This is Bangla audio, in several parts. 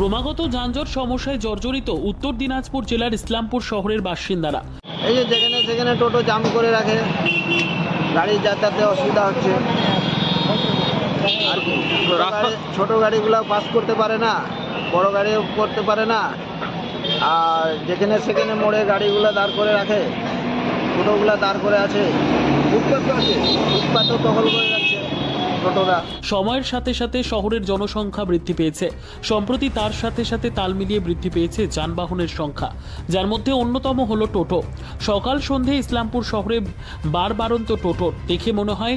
ক্রমাগত যানজট সমস্যায় জর্জরিত উত্তর দিনাজপুর জেলার ইসলামপুর শহরের বাসিন্দারা। এই যে যেখানে সেখানে টোটো জাম করে রাখে গাড়ি যাতায়াতে অসুবিধা হচ্ছে। আর ছোট ছোটো গাড়িগুলো পাস করতে পারে না বড় গাড়িও করতে পারে না। আর যেখানে সেখানে মোড়ে গাড়িগুলো দাঁড় করে রাখে টোটোগুলো দাঁড় করে আছে। ফুটপাত আছে ফুটপাতও দখল করে টোটোরা সময়ের সাথে সাথে শহরের জনসংখ্যা বৃদ্ধি পেয়েছে। সম্প্রতি তার সাথে সাথে তাল মিলিয়ে বৃদ্ধি পেয়েছে যানবাহনের সংখ্যা যার মধ্যে অন্যতম হলো টোটো। সকাল সন্ধে ইসলামপুর শহরে বারবারন্ত টোটো দেখে মনে হয়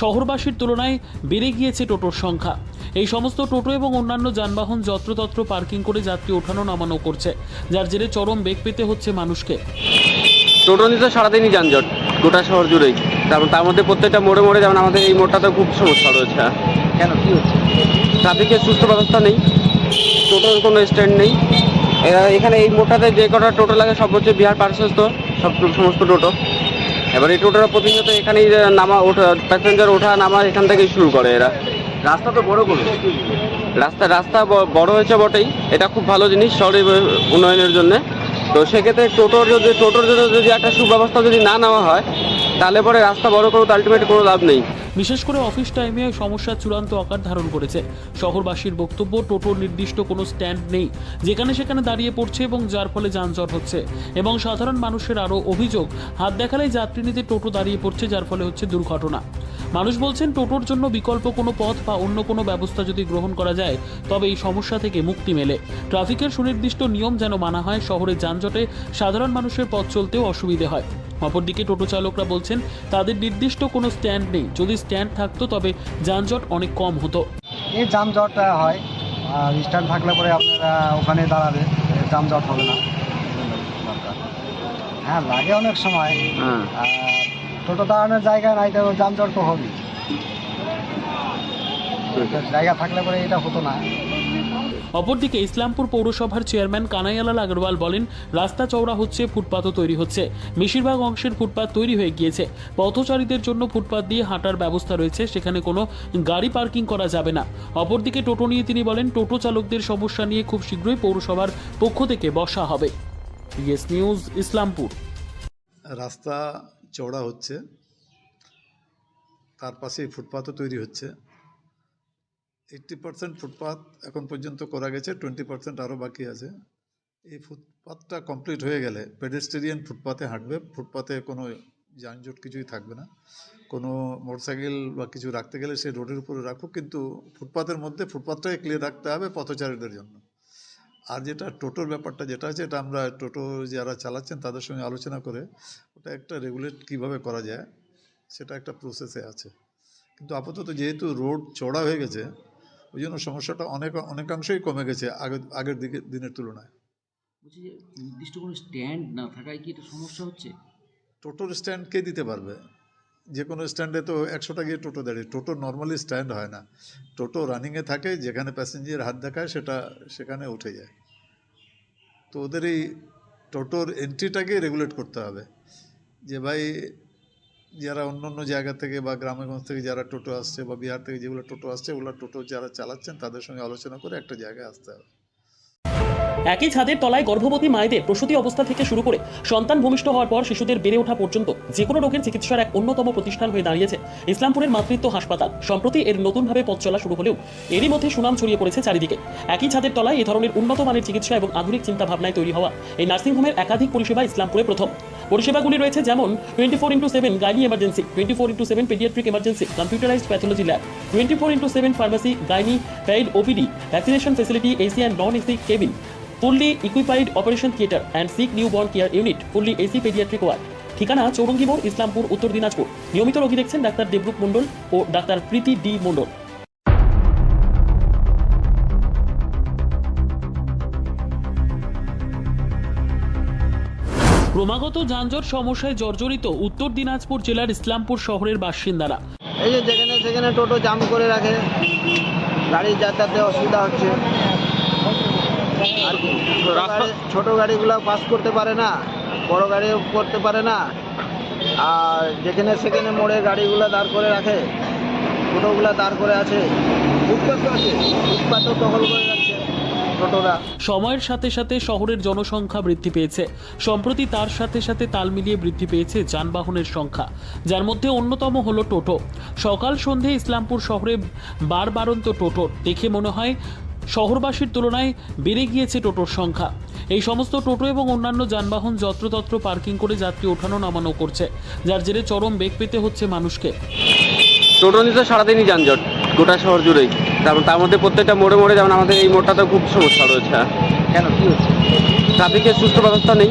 শহরবাসীর তুলনায় বেড়ে গিয়েছে টোটোর সংখ্যা। এই সমস্ত টোটো এবং অন্যান্য যানবাহন যত্রতত্র পার্কিং করে যাত্রী ওঠানো নামানো করছে যার জেরে চরম বেগ পেতে হচ্ছে মানুষকে। টোটো নিতে সারাদিনই যানজট গোটা শহর জুড়েই। তার মধ্যে প্রত্যেকটা মোড়ে মোড়ে যেমন আমাদের এই মোড়টাতে খুব সমস্যা রয়েছে। কেন? কি হচ্ছে? ট্রাফিকের সুস্থ ব্যবস্থা নেই টোটোর কোনো স্ট্যান্ড নেই। এখানে এই মোড়টাতে যে কটা টোটো লাগে সব হচ্ছে বিহার পার্সেস তো সব সমস্ত টোটো। এবার এই টোটোরা প্রতিনিয়ত এখানেই নামা ওঠা প্যাসেঞ্জার ওঠা নামা এখান থেকেই শুরু করে এরা। রাস্তা তো বড় করে। রাস্তা রাস্তা বড় হয়েছে বটেই এটা খুব ভালো জিনিস শহরের উন্নয়নের জন্য। তো সেক্ষেত্রে টোটোর যদি টোটোর জন্য যদি একটা সুব্যবস্থা যদি না নেওয়া হয় তাহলে পরে রাস্তা বড় করে আলটিমেট কোনো লাভ নেই। বিশেষ করে অফিস টাইমে এই সমস্যার চূড়ান্ত আকার ধারণ করেছে। শহরবাসীর বক্তব্য, টোটোর নির্দিষ্ট কোনো স্ট্যান্ড নেই। যেখানে সেখানে দাঁড়িয়ে পড়ছে এবং যার ফলে যানজট হচ্ছে। এবং সাধারণ মানুষের আরও অভিযোগ, হাত দেখালেই যাত্রী নিতে টোটো দাঁড়িয়ে পড়ছে, যার ফলে হচ্ছে দুর্ঘটনা। মানুষ বলছেন টোটোর জন্য বিকল্প কোনো পথ বা অন্য কোনো ব্যবস্থা যদি গ্রহণ করা যায়, তবে এই সমস্যা থেকে মুক্তি মেলে। ট্রাফিকের সুনির্দিষ্ট নিয়ম যেন মানা হয়, শহরের যানজটে সাধারণ মানুষের পথ চলতেও অসুবিধে হয়। অপরদিকে টোটো চালকরা বলছেন তাদের নির্দিষ্ট কোনো স্ট্যান্ড নেই। যদি স্ট্যান্ড থাকতো তবে যানজট অনেক কম হতো। এই যানজট হয়। আর স্ট্যান্ড থাকলে পরে আপনারা ওখানে দাঁড়াবে যানজট হবে না। হ্যাঁ লাগে অনেক সময়। হ্যাঁ। টোটো দাঁড়ানোর জায়গা নাই তো যানজট তো হবেই। জায়গা থাকলে পরে এটা হতো না। অপরদিকে ইসলামপুর পৌরসভার চেয়ারম্যান কানাইয়ালাল আগরওয়াল বলেন, রাস্তা চওড়া হচ্ছে, ফুটপাতও তৈরি হচ্ছে। বেশিরভাগ অংশের ফুটপাত তৈরি হয়ে গিয়েছে। পথচারীদের জন্য ফুটপাত দিয়ে হাঁটার ব্যবস্থা রয়েছে, সেখানে কোনো গাড়ি পার্কিং করা যাবে না। অপরদিকে টোটো নিয়ে তিনি বলেন, টোটো চালকদের সমস্যা নিয়ে খুব শীঘ্রই পৌরসভার পক্ষ থেকে বসা হবে। Yes News, Islampur. রাস্তা চওড়া হচ্ছে, তার পাশেই ফুটপাথও তৈরি হচ্ছে। এইট্টি পার্সেন্ট ফুটপাথ এখন পর্যন্ত করা গেছে টোয়েন্টি পার্সেন্ট আরও বাকি আছে। এই ফুটপাথটা কমপ্লিট হয়ে গেলে পেডেস্টেরিয়ান ফুটপাথে হাঁটবে ফুটপাথে কোনো যানজট কিছুই থাকবে না। কোনো মোটরসাইকেল বা কিছু রাখতে গেলে সে রোডের উপরে রাখুক, কিন্তু ফুটপাথের মধ্যে ফুটপাথটাকে ক্লিয়ার রাখতে হবে পথচারীদের জন্য। আর যেটা টোটোর ব্যাপারটা যেটা আছে, এটা আমরা টোটো যারা চালাচ্ছেন তাদের সঙ্গে আলোচনা করে ওটা একটা রেগুলেট কীভাবে করা যায়, সেটা একটা প্রসেসে আছে। কিন্তু আপাতত যেহেতু রোড চড়া হয়ে গেছে ওই জন্য সমস্যাটা অনেক অনেকাংশই কমে গেছে আগের আগের দিকে দিনের তুলনায়। বলছি যে নির্দিষ্ট কোনো স্ট্যান্ড না থাকায় কি এটা সমস্যা হচ্ছে? টোটোর স্ট্যান্ড কে দিতে পারবে? যে কোনো স্ট্যান্ডে তো একশোটা গিয়ে টোটো দাঁড়িয়ে টোটো নর্মালি স্ট্যান্ড হয় না। টোটো রানিংয়ে থাকে যেখানে প্যাসেঞ্জার হাত দেখায় সেটা সেখানে উঠে যায়। তো ওদের এই টোটোর এন্ট্রিটাকে রেগুলেট করতে হবে। যে ভাই যারা অন্য অন্য জায়গা থেকে বা গ্রামেগঞ্জ থেকে যারা টোটো আসছে বা বিহার থেকে যেগুলো টোটো আসছে, ওগুলো টোটো যারা চালাচ্ছেন, তাদের সঙ্গে আলোচনা করে একটা জায়গায় আসতে হবে। একই ছাদের তলায় গর্ভবতী মায়েদের প্রসূতি অবস্থা থেকে শুরু করে সন্তান ভূমিষ্ঠ হওয়ার পর শিশুদের বেড়ে ওঠা পর্যন্ত যে কোনো রোগের চিকিৎসার এক অন্যতম প্রতিষ্ঠান হয়ে দাঁড়িয়েছে ইসলামপুরের মাতৃত্ব হাসপাতাল। সম্প্রতি এর নতুনভাবে পথ চলা শুরু হলেও এরই মধ্যে সুনাম ছড়িয়ে পড়েছে চারিদিকে। একই ছাদের তলায় এই ধরনের উন্নত মানের চিকিৎসা এবং আধুনিক চিন্তা ভাবনায় তৈরি হওয়া এই নার্সিংহোমের একাধিক পরিষেবা ইসলামপুরে প্রথম। পরিষেভাগুলি রয়েছে যেমন twenty four into seven gynae emergency twenty four into seven paediatric emergency computerised pathology lab twenty four into seven pharmacy gynae paid OPD vaccination facility AC and non AC cabin fully equipped operation theatre and sick new born care unit fully AC paediatric ward ঠিকানা চৌরঙ্গি মোড়, ইসলামপুর, উত্তর দিনাজপুর। নিয়মিত রোগী দেখছেন ডাক্তার দেবরূপ মণ্ডল ও ডাক্তার প্রীতি ডি মণ্ডল। ক্রমাগত যানজট সমস্যায় জর্জরিত উত্তর দিনাজপুর জেলার ইসলামপুর শহরের বাসিন্দারা। এই যে যেখানে সেখানে টোটো জাম করে রাখে গাড়ি যাতায়াতে অসুবিধা হচ্ছে। আর ছোট গাড়িগুলো পাস করতে পারে না বড় গাড়িও করতে পারে না। আর যেখানে সেখানে মোড়ে গাড়িগুলো দাঁড় করে রাখে টোটোগুলো দাঁড় করে আছে। ফুটপাত তো আছে ফুটপাতও দখল করে রাখছে সময়ের সাথে সাথে শহরের জনসংখ্যা বৃদ্ধি পেয়েছে। সম্প্রতি তার সাথে সাথে তাল মিলিয়ে বৃদ্ধি পেয়েছে যানবাহনের সংখ্যা যার মধ্যে অন্যতম হলো টোটো। সকাল সন্ধে ইসলামপুর শহরে বারবারন্ত টোটো দেখে মনে হয় শহরবাসীর তুলনায় বেড়ে গিয়েছে টোটোর সংখ্যা। এই সমস্ত টোটো এবং অন্যান্য যানবাহন যত্রতত্র পার্কিং করে যাত্রী ওঠানো নামানো করছে যার জেরে চরম বেগ পেতে হচ্ছে মানুষকে। টোটো নিয়ে তো সারাদিনই যানজট গোটা শহর জুড়েই। তারপর তার মধ্যে প্রত্যেকটা মোড়ে মোড়ে যেমন আমাদের এই মোড়টাতে খুব সমস্যা রয়েছে। কেন? কি হচ্ছে? ট্রাফিকের সুস্থ ব্যবস্থা নেই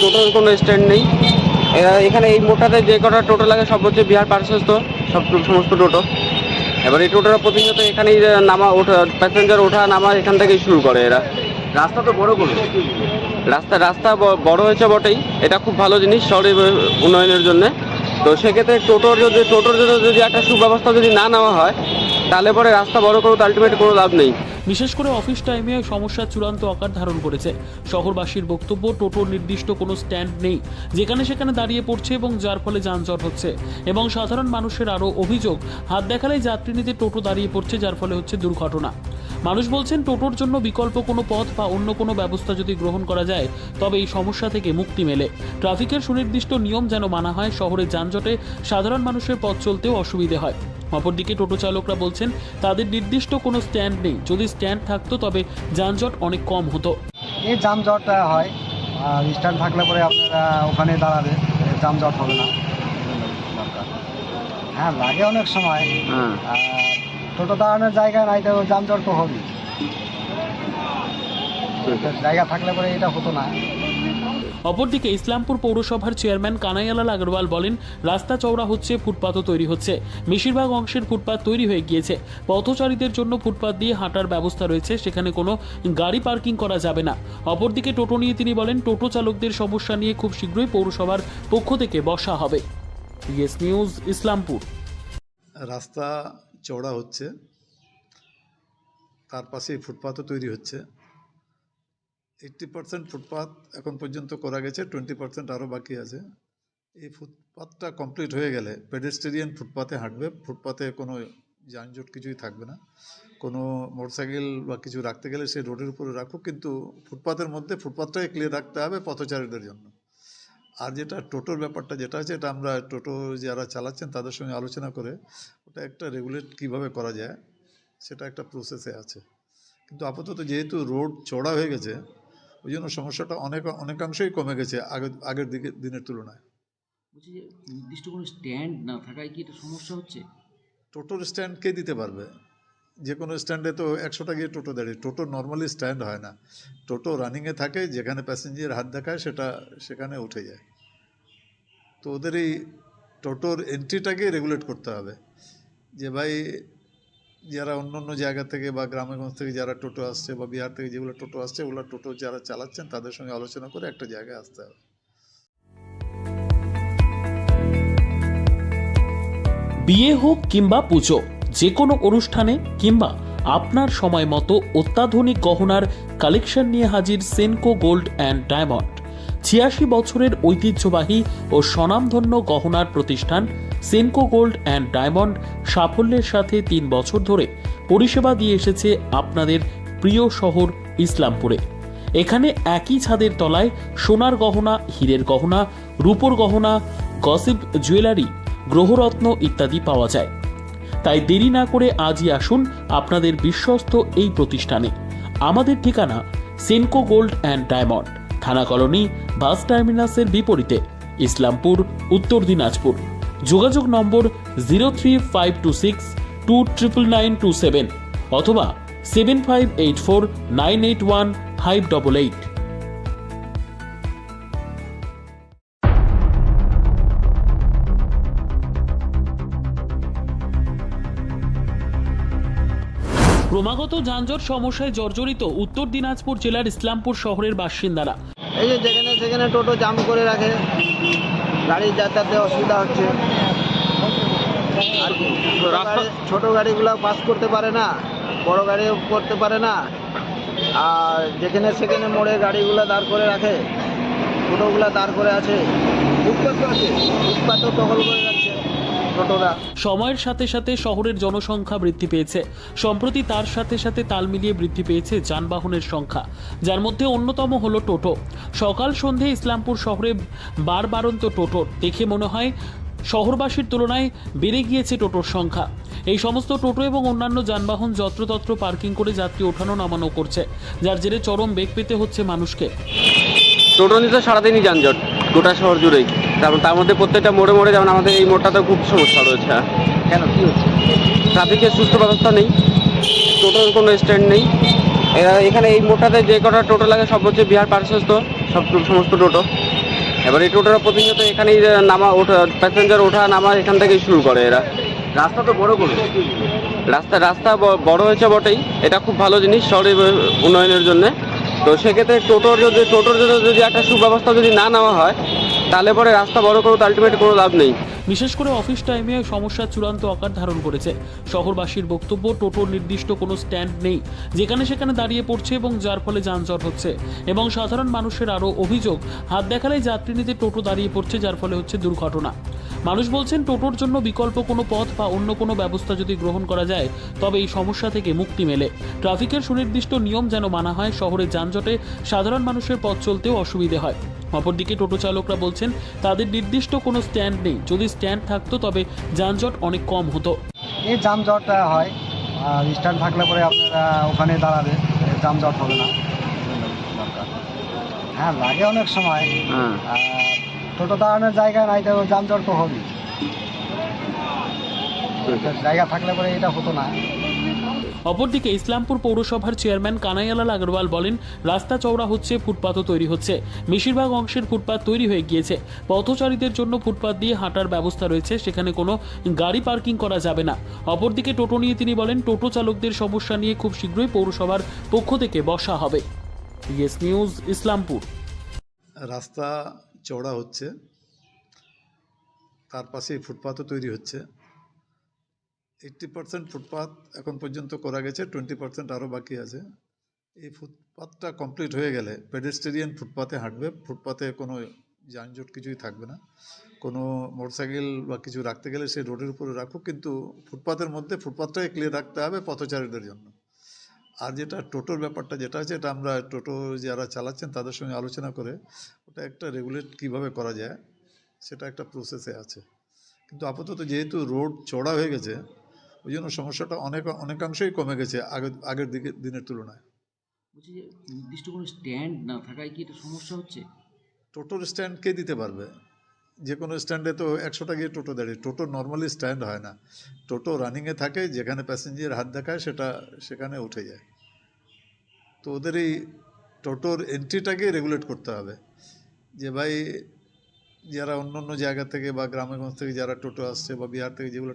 টোটোর কোনো স্ট্যান্ড নেই। এখানে এই মোড়টাতে যে কটা টোটো লাগে সব হচ্ছে বিহার পার্শ্বস্ত সব সমস্ত টোটো। এবার এই টোটোরা প্রতিনিয়ত এখানেই নামা ওঠা প্যাসেঞ্জার ওঠা নামা এখান থেকেই শুরু করে এরা। রাস্তা তো বড় করল রাস্তা রাস্তা বড় হয়েছে বটেই এটা খুব ভালো জিনিস শহরের উন্নয়নের জন্য। তো সেক্ষেত্রে টোটোর যদি টোটোর জন্য যদি একটা সুব্যবস্থা যদি না নেওয়া হয় তাহলে পরে রাস্তা বড় করে আলটিমেট কোনো লাভ নেই। বিশেষ করে অফিস টাইমে সমস্যার চূড়ান্ত আকার ধারণ করেছে। শহরবাসীর বক্তব্য টোটোর নির্দিষ্ট কোনো স্ট্যান্ড নেই। যেখানে সেখানে দাঁড়িয়ে পড়ছে এবং যার ফলে যানজট হচ্ছে। এবং সাধারণ মানুষের আরও অভিযোগ, হাত দেখালেই যাত্রী নিতে টোটো দাঁড়িয়ে পড়ছে, যার ফলে হচ্ছে দুর্ঘটনা। মানুষ বলছেন টোটোর জন্য বিকল্প কোনো পথ বা অন্য কোনো ব্যবস্থা যদি গ্রহণ করা যায়, তবে এই সমস্যা থেকে মুক্তি মেলে। ট্রাফিকের সুনির্দিষ্ট নিয়ম যেন মানা হয় শহরের যানজটে সাধারণ মানুষের পথ চলতেও অসুবিধে হয়। অপরদিকে টোটো চালকরা বলছেন তাদের নির্দিষ্ট কোনো স্ট্যান্ড নেই। যদি স্ট্যান্ড থাকতো তবে যানজট অনেক কম হতো। এই যানজট হয়। আর স্ট্যান্ড থাকলে পরে আপনারা ওখানে দাঁড়াবে। যানজট হবে না। হ্যাঁ লাগে অনেক সময়। হ্যাঁ। টোটো দাঁড়ানোর জায়গা নাই তো যানজট তো হবে জায়গা থাকলে পরে এটা হতো না। অপরদিকে ইসলামপুর পৌরসভার চেয়ারম্যান কানাইয়ালাল আগরওয়াল বলেন, রাস্তা চওড়া হচ্ছে, ফুটপাতও তৈরি হচ্ছে। বেশিরভাগ অংশের ফুটপাত তৈরি হয়ে গিয়েছে। পথচারীদের জন্য ফুটপাত দিয়ে হাঁটার ব্যবস্থা রয়েছে, সেখানে কোনো গাড়ি পার্কিং করা যাবে না। অপরদিকে টোটো নিয়ে তিনি বলেন, টোটো চালকদের সমস্যা নিয়ে খুব শীঘ্রই পৌরসভার পক্ষ থেকে বসা হবে। Yes News, Islampur. রাস্তা চওড়া হচ্ছে, তার পাশে ফুটপাথও তৈরি হচ্ছে। এইট্টি পার্সেন্ট ফুটপাথ এখন পর্যন্ত করা গেছে টোয়েন্টি পার্সেন্ট আরও বাকি আছে। এই ফুটপাথটা কমপ্লিট হয়ে গেলে পেডেস্টেরিয়ান ফুটপাথে হাঁটবে ফুটপাথে কোনো যানজট কিছুই থাকবে না। কোনো মোটরসাইকেল বা কিছু রাখতে গেলে সে রোডের উপরে রাখুক, কিন্তু ফুটপাথের মধ্যে ফুটপাথটাকে ক্লিয়ার রাখতে হবে পথচারীদের জন্য। আর যেটা টোটোর ব্যাপারটা যেটা আছে, এটা আমরা টোটো যারা চালাচ্ছেন তাদের সঙ্গে আলোচনা করে ওটা একটা রেগুলেট কীভাবে করা যায়, সেটা একটা প্রসেসে আছে। কিন্তু আপাতত যেহেতু রোড চড়া হয়ে গেছে ওই জন্য সমস্যাটা অনেক অনেকাংশেই কমে গেছে আগের আগের দিকে দিনের তুলনায়। বলছি যে নির্দিষ্ট কোনো স্ট্যান্ড না থাকায় কি এটা সমস্যা হচ্ছে? টোটোর স্ট্যান্ড কে দিতে পারবে? যে কোনো স্ট্যান্ডে তো একশোটা গিয়ে টোটো দাঁড়িয়ে টোটো নর্মালি স্ট্যান্ড হয় না। টোটো রানিংয়ে থাকে যেখানে প্যাসেঞ্জার হাত দেখায় সেটা সেখানে উঠে যায়। তো ওদের এই টোটোর এন্ট্রিটাকে রেগুলেট করতে হবে। যে ভাই যারা অন্য অন্য জায়গা থেকে বা গ্রামেগঞ্জ থেকে যারা টোটো আসছে বা বিহার থেকে যেগুলো টোটো আসছে, ওগুলো টোটো যারা চালাচ্ছেন, তাদের সঙ্গে আলোচনা করে একটা জায়গায় আসতে হবে। বিয়ে হোক কিংবা পুজো, যে কোনো অনুষ্ঠানে কিংবা আপনার সময় মতো অত্যাধুনিক গহনার কালেকশন নিয়ে হাজির সেনকো গোল্ড অ্যান্ড ডায়মন্ড। ছিয়াশি বছরের ঐতিহ্যবাহী ও স্বনামধন্য গহনার প্রতিষ্ঠান সেনকো গোল্ড অ্যান্ড ডায়মন্ড সাফল্যের সাথে তিন বছর ধরে পরিষেবা দিয়ে এসেছে আপনাদের প্রিয় শহর ইসলামপুরে। এখানে একই ছাদের তলায় সোনার গহনা, হীরের গহনা, রূপোর গহনা গসিপ জুয়েলারি গ্রহরত্ন ইত্যাদি পাওয়া যায়। তাই দেরি না করে আজই আসুন আপনাদের বিশ্বস্ত এই প্রতিষ্ঠানে। আমাদের ঠিকানা সেনকো গোল্ড অ্যান্ড ডায়মন্ড থানা কলোনি, বাস টার্মিনাসের বিপরীতে, ইসলামপুর, উত্তর দিনাজপুর। যোগাযোগ নম্বর zero three five two six two triple nine two seven অথবা seven five eight four nine eight one five double eight. ক্রমাগত যানজট সমস্যায় জর্জরিত উত্তর দিনাজপুর জেলার ইসলামপুর শহরের বাসিন্দারা। এই যে যেখানে সেখানে টোটো জাম করে রাখে। গাড়ি যাতায়াতে অসুবিধা হচ্ছে। আর ছোট গাড়ি- গাড়িগুলো পাস করতে পারে না বড় গাড়িও করতে পারে না। আর যেখানে সেখানে মোড়ে গাড়িগুলো দাঁড় করে রাখে ছোটোগুলো দাঁড় করে আছে। ফুটপাত আছে ফুটপাতও দখল করে সময়ের সাথে সাথে শহরের জনসংখ্যা বৃদ্ধি পেয়েছে। সম্প্রতি তার সাথে সাথে তাল মিলিয়ে বৃদ্ধি পেয়েছে যানবাহনের সংখ্যা যার মধ্যে অন্যতম হলো টোটো। সকাল সন্ধে ইসলামপুর শহরে বার বারন্ত টোটোর দেখে মনে হয় শহরবাসীর তুলনায় বেড়ে গিয়েছে টোটোর সংখ্যা। এই সমস্ত টোটো এবং অন্যান্য যানবাহন যত্রতত্র পার্কিং করে যাত্রী ওঠানো নামানো করছে যার জেরে চরম বেগ পেতে হচ্ছে মানুষকে। টোটো নিতে সারাদিনই যানজট গোটা শহর জুড়েই। তারপর তার মধ্যে প্রত্যেকটা মোড়ে মোড়ে যেমন আমাদের এই মোড়টাতে খুব সমস্যা রয়েছে। কেন? কি হচ্ছে? ট্রাফিকের সুস্থ ব্যবস্থা নেই টোটোর কোনো স্ট্যান্ড নেই। এরা এখানে এই মোড়টাতে যে কটা টোটো লাগে সব হচ্ছে বিহার পার্শ্বস্ত সব সমস্ত টোটো। এবার এই টোটোরা প্রতিনিয়ত এখানেই নামা ওঠা প্যাসেঞ্জার ওঠা নামা এখান থেকেই শুরু করে এরা। রাস্তা তো বড় করবে রাস্তা রাস্তা বড় হয়েছে বটেই। এটা খুব ভালো জিনিস শহরের উন্নয়নের জন্য। তো সেক্ষেত্রে টোটোর যদি টোটোর জন্য যদি একটা সুব্যবস্থা যদি না নেওয়া হয় তাহলে পরে রাস্তা বড় করে আলটিমেট কোনো লাভ নেই। বিশেষ করে অফিস টাইমে সমস্যার চূড়ান্ত আকার ধারণ করেছে। শহরবাসীর বক্তব্য টোটোর নির্দিষ্ট কোনো স্ট্যান্ড নেই। যেখানে সেখানে দাঁড়িয়ে পড়ছে এবং যার ফলে যানজট হচ্ছে। এবং সাধারণ মানুষের আরও অভিযোগ, হাত দেখালেই যাত্রী নিতে টোটো দাঁড়িয়ে পড়ছে, যার ফলে হচ্ছে দুর্ঘটনা। মানুষ বলছেন টোটোর জন্য বিকল্প কোনো পথ বা অন্য কোনো ব্যবস্থা যদি গ্রহণ করা যায়, তবে এই সমস্যা থেকে মুক্তি মেলে। ট্রাফিকের সুনির্দিষ্ট নিয়ম যেন মানা হয় শহরের যানজটে সাধারণ মানুষের পথ চলতেও অসুবিধে হয়। অপরদিকে টোটো চালকরা বলছেন তাদের নির্দিষ্ট কোনো স্ট্যান্ড নেই। যদি স্ট্যান্ড থাকতো তবে যানজট অনেক কম হতো। এই যানজট হয়। আর স্ট্যান্ড থাকলে পরে আপনারা ওখানে দাঁড়াবে। যানজট হবে না। হ্যাঁ লাগে অনেক সময়। হ্যাঁ। টোটো দাঁড়ানোর জায়গা নাই তো যানজট তো হবেই। তো জায়গা থাকলে পরে এটা হতো না। অপরদিকে ইসলামপুর পৌরসভার চেয়ারম্যান কানাইয়ালাল আগরওয়াল বলেন, রাস্তা চওড়া হচ্ছে, ফুটপাতও তৈরি হচ্ছে। বেশিরভাগ অংশের ফুটপাত তৈরি হয়ে গিয়েছে। পথচারীদের জন্য ফুটপাত দিয়ে হাঁটার ব্যবস্থা রয়েছে, সেখানে কোনো গাড়ি পার্কিং করা যাবে না। অপরদিকে টোটো নিয়ে তিনি বলেন, টোটো চালকদের সমস্যা নিয়ে খুব শীঘ্রই পৌরসভার পক্ষ থেকে বসা হবে। Yes News, Islampur. রাস্তা চওড়া হচ্ছে, তার পাশে ফুটপাথও তৈরি হচ্ছে। এইট্টি পার্সেন্ট ফুটপাথ এখন পর্যন্ত করা গেছে টোয়েন্টি পার্সেন্ট আরও বাকি আছে। এই ফুটপাথটা কমপ্লিট হয়ে গেলে পেডেস্টেরিয়ান ফুটপাথে হাঁটবে ফুটপাথে কোনো যানজট কিছুই থাকবে না। কোনো মোটরসাইকেল বা কিছু রাখতে গেলে সে রোডের উপরে রাখুক, কিন্তু ফুটপাথের মধ্যে ফুটপাথটাই ক্লিয়ার রাখতে হবে পথচারীদের জন্য। আর যেটা টোটোর ব্যাপারটা যেটা আছে, এটা আমরা টোটো যারা চালাচ্ছেন তাদের সঙ্গে আলোচনা করে ওটা একটা রেগুলেট কীভাবে করা যায়, সেটা একটা প্রসেসে আছে। কিন্তু আপাতত যেহেতু রোড চড়া হয়ে গেছে ওই জন্য সমস্যাটা অনেক অনেকাংশই কমে গেছে আগের আগের দিকে দিনের তুলনায়। বলছি যে নির্দিষ্ট কোনো স্ট্যান্ড না থাকায় কি এটা সমস্যা হচ্ছে? টোটোর স্ট্যান্ড কে দিতে পারবে? যে কোনো স্ট্যান্ডে তো একশোটা গিয়ে টোটো দাঁড়িয়ে টোটো নর্মালি স্ট্যান্ড হয় না। টোটো রানিংয়ে থাকে যেখানে প্যাসেঞ্জার হাত দেখায় সেটা সেখানে উঠে যায়। তো ওদের এই টোটোর এন্ট্রিটাকে রেগুলেট করতে হবে। যে ভাই যারা অন্য অন্য জায়গা থেকে বা গ্রামেগঞ্জ থেকে যারা টোটো আসছে বা বিহার থেকে যেগুলো